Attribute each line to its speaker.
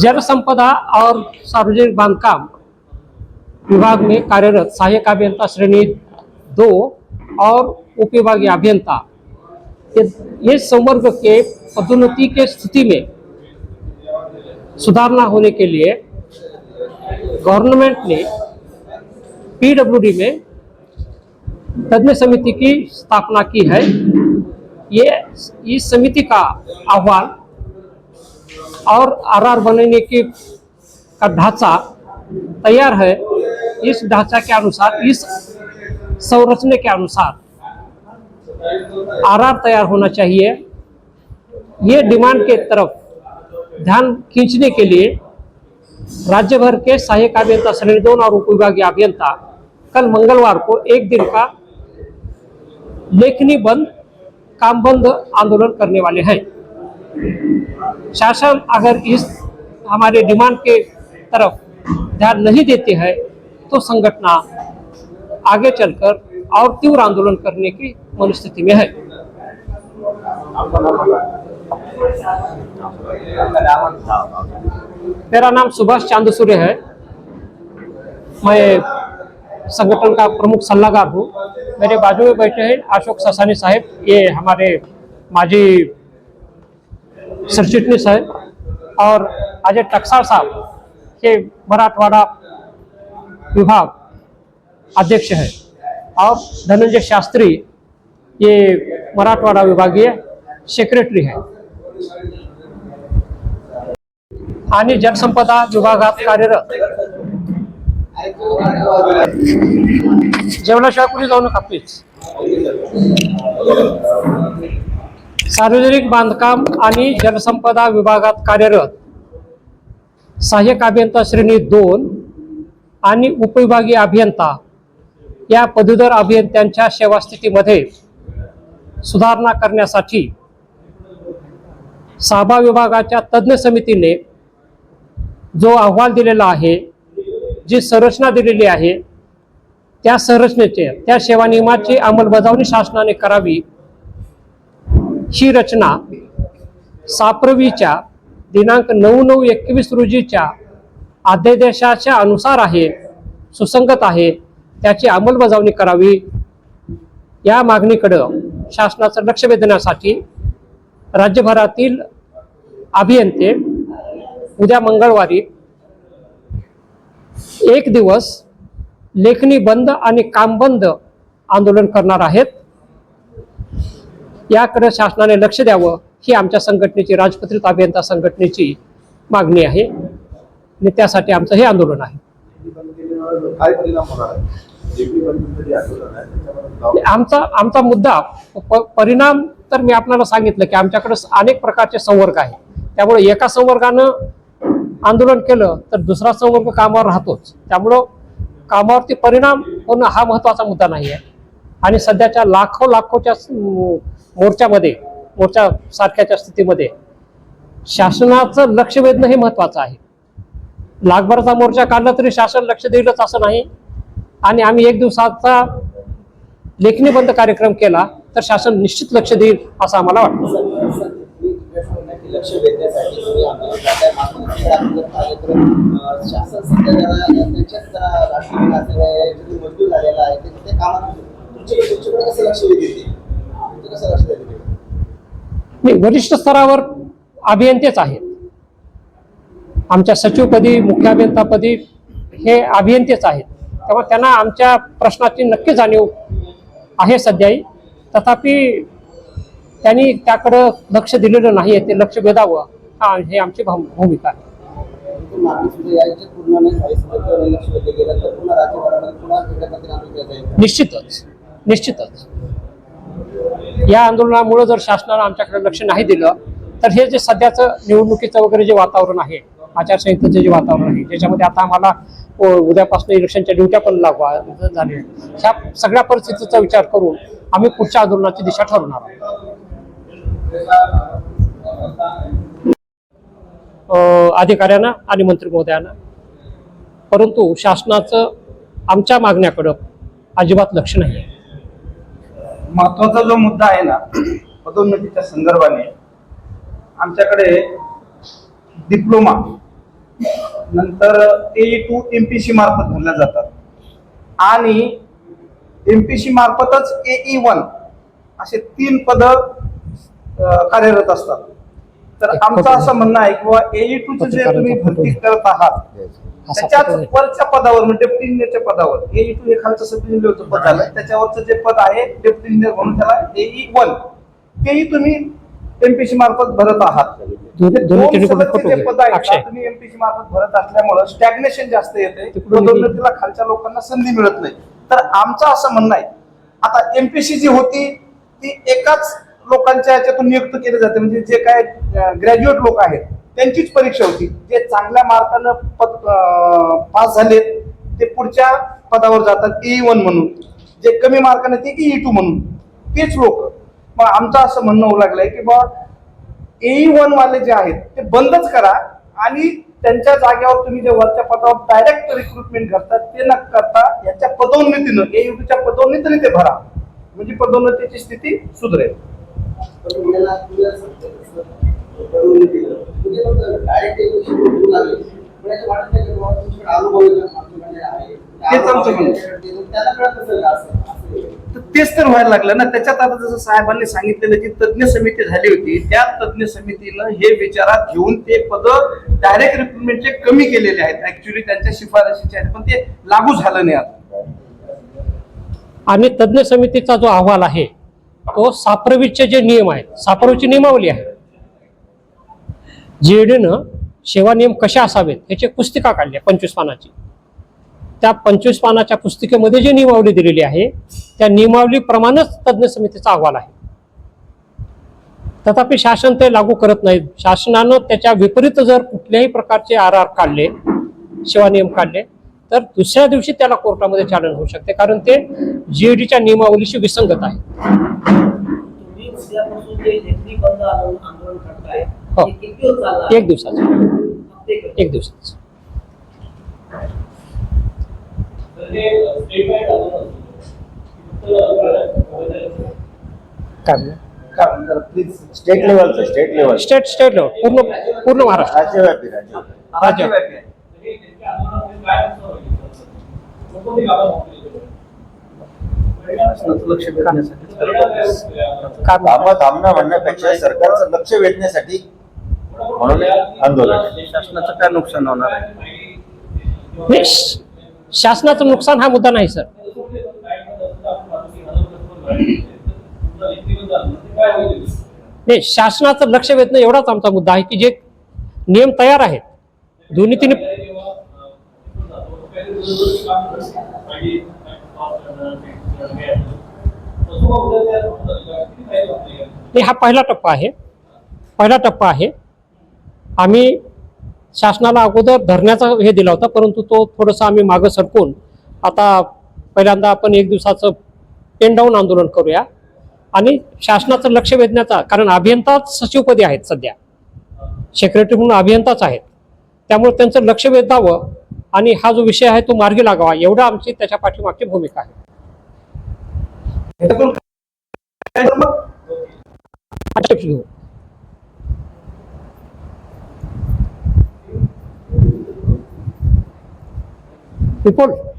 Speaker 1: जलसंपदा और सार्वजनिक बांधकाम विभाग में कार्यरत सहायक अभियंता श्रेणी दो और उप विभागीय अभियंता। ये संवर्ग के पदोन्नति के स्थिति में सुधारना होने के लिए गवर्नमेंट ने पीडब्ल्यूडी में तज्ञ समिति की स्थापना की है। ये, इस समिति का अहवाल और आरआर बनाने की का ढांचा तैयार है। इस ढांचा के अनुसार इस संरचने के अनुसार आरआर तैयार होना चाहिए। ये डिमांड के तरफ ध्यान खींचने के लिए राज्य भर के सहायक अभियंता श्रेणी दोन और उप विभागीय अभियंता कल मंगलवार को एक दिन का लेखनी बंद काम बंद आंदोलन करने वाले हैं। शासन अगर इस हमारे डिमांड के तरफ़ ध्यान नहीं देते हैं तो संगठना आगे चलकर और तीव्र आंदोलन करने की मनस्थिति में है। मेरा नाम सुभाष चांदसूर्य है। मैं संगठन का प्रमुख सलाहकार हूँ। मेरे बाजू में बैठे हैं अशोक ससानी साहब। ये हमारे माजी सरचिटनीस है। और अजय टक्साळ साहब हे मराठवाड़ा विभाग अध्यक्ष है। और धनंजय शास्त्री ये मराठवाड़ा विभागीय सेक्रेटरी है। आणि जलसंपदा विभागात कार्यरत। जेवणाशिवाय कुणी जाऊ नका प्लीज सार्वजनिक बांधकाम आणि जलसंपदा विभागात कार्यरत सहाय्यक अभियंता श्रेणी दोन आणि उपविभागीय अभियंता या पदवीधर अभियंत्यांच्या सेवास्थितीमध्ये सुधारणा करण्यासाठी साबा विभागाच्या तज्ज्ञ समितीने जो अहवाल दिलेला आहे जी संरचना दिलेली आहे त्या संरचनेचे त्या सेवा नियमाची अंमलबजावणी शासनाने करावी. ही रचना साप्रवीच्या दिनांक नऊ नऊ एकवीस रोजीच्या अध्यादेशाच्या अनुसार आहे सुसंगत आहे त्याची अंमलबजावणी करावी. या मागणीकडं शासनाचं लक्ष वेधण्यासाठी राज्यभरातील अभियंते उद्या मंगळवारी एक दिवस लेखणी बंद आणि काम बंद आंदोलन करणार आहेत. याकडे शासनाने लक्ष द्यावं ही आमच्या संघटनेची राजपत्रित अभियंता संघटनेची मागणी आहे. आणि त्यासाठी आमचं हे आंदोलन आहे. आमचा आमचा मुद्दा प- परिणाम तर मी आपल्याला सांगितलं की आमच्याकडे अनेक प्रकारचे संवर्ग आहे. त्यामुळे एका संवर्गानं आंदोलन केलं तर दुसरा संवर्ग कामावर राहतोच. त्यामुळं कामावरती परिणाम होणं हा महत्त्वाचा मुद्दा नाही आहे आणि सध्याच्या लाखो लाखोच्या मोर्चामध्ये मोर्चा सारख्याच्या स्थितीमध्ये शासनाचं लक्ष वेधणं हे महत्वाचं आहे. लाखभराचा मोर्चा काढला तरी शासन लक्ष देईलच असं नाही. आणि आम्ही एक दिवसाचा लेखणीबंद कार्यक्रम केला तर शासन निश्चित लक्ष देईल असं आम्हाला वाटतं.
Speaker 2: लक्ष वेधण्यासाठी शासन सध्या राष्ट्रीय मजबूत झालेला आहे ते
Speaker 1: नाही वरिष्ठ स्तरावर अभियंतेच आहेत. आमच्या सचिवपदी मुख्य अभियंतापदी हे अभियंतेच आहेत. त्यामुळे त्यांना आमच्या प्रश्नाची नक्की जाणीव आहे सध्याही. तथापि त्यांनी त्याकडं लक्ष दिलेलं नाही ते लक्ष वेधावं हा हे आमची भूमिका आहे. निश्चितच. निश्चितच. या आंदोलनामुळं जर शासनानं आमच्याकडे लक्ष नाही दिलं तर हे जे सध्याचं निवडणुकीचं वगैरे जे वातावरण आहे आचारसंहितेचं जे वातावरण आहे ज्याच्यामध्ये आता आम्हाला उद्यापासून इलेक्शनच्या ड्युट्या पण लागू झाल्या. ह्या सगळ्या परिस्थितीचा विचार करून आम्ही पुढच्या आंदोलनाची दिशा ठरवणार आहोत. अधिकाऱ्यांना आणि मंत्री महोदयांना परंतु शासनाचं आमच्या मागण्याकडं अजिबात लक्ष नाही आहे
Speaker 3: महत्त्वाचा जो मुद्दा आहे ना पदोन्नतीच्या संदर्भाने आमच्याकडे डिप्लोमा नंतर A two M P C मार्फत भरल्या जातात. आणि एम पी सी मार्फतच ए वन असे तीन पद कार्यरत असतात. तर आमचं असं म्हणणं आहे किंवा ए टूचं जे तुम्ही भरती करत आहात त्याच्याच
Speaker 1: आहे.
Speaker 3: वरच्या पदावर म्हणजे डेप्टी इंजिनियरच्या पदावर ए टू हे खालचं सब इंजिनियरचं पद झालं. त्याच्यावरचं जे पद आहे डेप्टी इंजिनियर म्हणून त्याला ए वन तेही तुम्ही एमपीसी मार्फत भरत आहात.
Speaker 1: दोन-
Speaker 3: हे
Speaker 1: दोन्ही
Speaker 3: दोन
Speaker 1: तिन्ही
Speaker 3: सदस्य
Speaker 1: फोटो
Speaker 3: जे
Speaker 1: घे.
Speaker 3: पद
Speaker 1: अक्षय.
Speaker 3: तुम्ही एमपीसी मार्फत भरत असल्यामुळं स्टॅग्नेशन जास्त येते. पदोन्नतीला खालच्या लोकांना संधी मिळत नाही. तर आमचं असं म्हणणं आहे आता एमपीसी जी होती ती एकाच लोकांच्या याच्यातून नियुक्त केले जाते. म्हणजे जे काय ग्रॅज्युएट लोक आहेत त्यांचीच परीक्षा होती. जे चांगल्या मार्कानं पद पास झाले ते पुढच्या पदावर जातात ए वन म्हणून. जे कमी मार्काने ते e ई टू म्हणून. तेच लोक. मग आमचं असं म्हणणं होऊ लागलंय की बा ए वन वाले जे आहेत ते बंदच करा आणि त्यांच्या जागेवर तुम्ही जे वरच्या पदावर डायरेक्ट रिक्रुटमेंट करता ते न करता याच्या पदोन्नतीनं एयुटीच्या पदोन्नतीने ते भरा. म्हणजे पदोन्नतीची स्थिती सुधरेल. तेच तर व्हायला लागलं ना. त्याच्यात आता जसं साहेबांनी सांगितलेलं जी तज्ज्ञ समिती झाली होती त्या तज्ज्ञ समितीनं हे विचारात घेऊन ते पद डायरेक्ट रिक्रुटमेंटचे कमी केलेले आहेत. ऍक्च्युली त्यांच्या शिफारशीचे आहेत. पण ते लागू झालं नाही आता.
Speaker 1: आणि तज्ज्ञ समितीचा जो अहवाल आहे हो, तो साप्रवीचे जे नियम आहेत साप्रवीची नियमावली आहे. जीएडीनं सेवा नियम कशा असावेत याची पुस्तिका काढली आहे पंचवीस पानाची. त्या पंचवीस पानाच्या पुस्तिकेमध्ये जी नियमावली दिलेली आहे त्या नियमावलीप्रमाणेच तज्ज्ञ समितीचा अहवाल आहे. तथापि शासन ते लागू करत नाहीत. शासनानं त्याच्या विपरीत जर कुठल्याही प्रकारचे आर आर काढले सेवा नियम काढले तर दुसऱ्या दिवशी त्याला कोर्टामध्ये चॅलेंज होऊ शकते कारण ते जीएडीच्या नियमावलीशी विसंगत आहे. हो. एक दिवसाचं? एक दिवसाचं. काय
Speaker 4: state लेवलचं state level
Speaker 1: state state level पूर्ण पूर्ण महाराष्ट्र.
Speaker 4: राज्यव्यापी राज्यव्यापी.
Speaker 3: राज्यव्यापी. लक्ष?
Speaker 4: कामं थांबणं म्हणण्यापेक्षा सरकारचं लक्ष वेधण्यासाठी म्हणून आंदोलन.
Speaker 3: शासनाचं काय नुकसान होणार आहे
Speaker 1: शासनाचं नुकसान हा मुद्दा नाही सर नाही शासनाचं लक्ष वेधणं एवढाच आमचा मुद्दा आहे की जे नियम तयार आहेत दोन्ही तिन्ही नाही हा पहिला टप्पा आहे. पहिला टप्पा आहे. आम्ही शासनाला अगोदर धरण्याचा हे दिला होता परंतु तो थोडंसं आम्ही मागं सरकून आता पहिल्यांदा आपण एक दिवसाचं पेनडाऊन आंदोलन करूया. आणि शासनाचं लक्ष वेधण्याचा कारण अभियंताच सचिवपदी आहेत सध्या. सेक्रेटरी म्हणून अभियंताच आहेत. त्यामुळे त्यांचं लक्ष वेधावं आणि हा जो विषय आहे तो मार्गी लागावा. एवढा आमची त्याच्या पाठीमागची भूमिका आहे. रिपोर्ट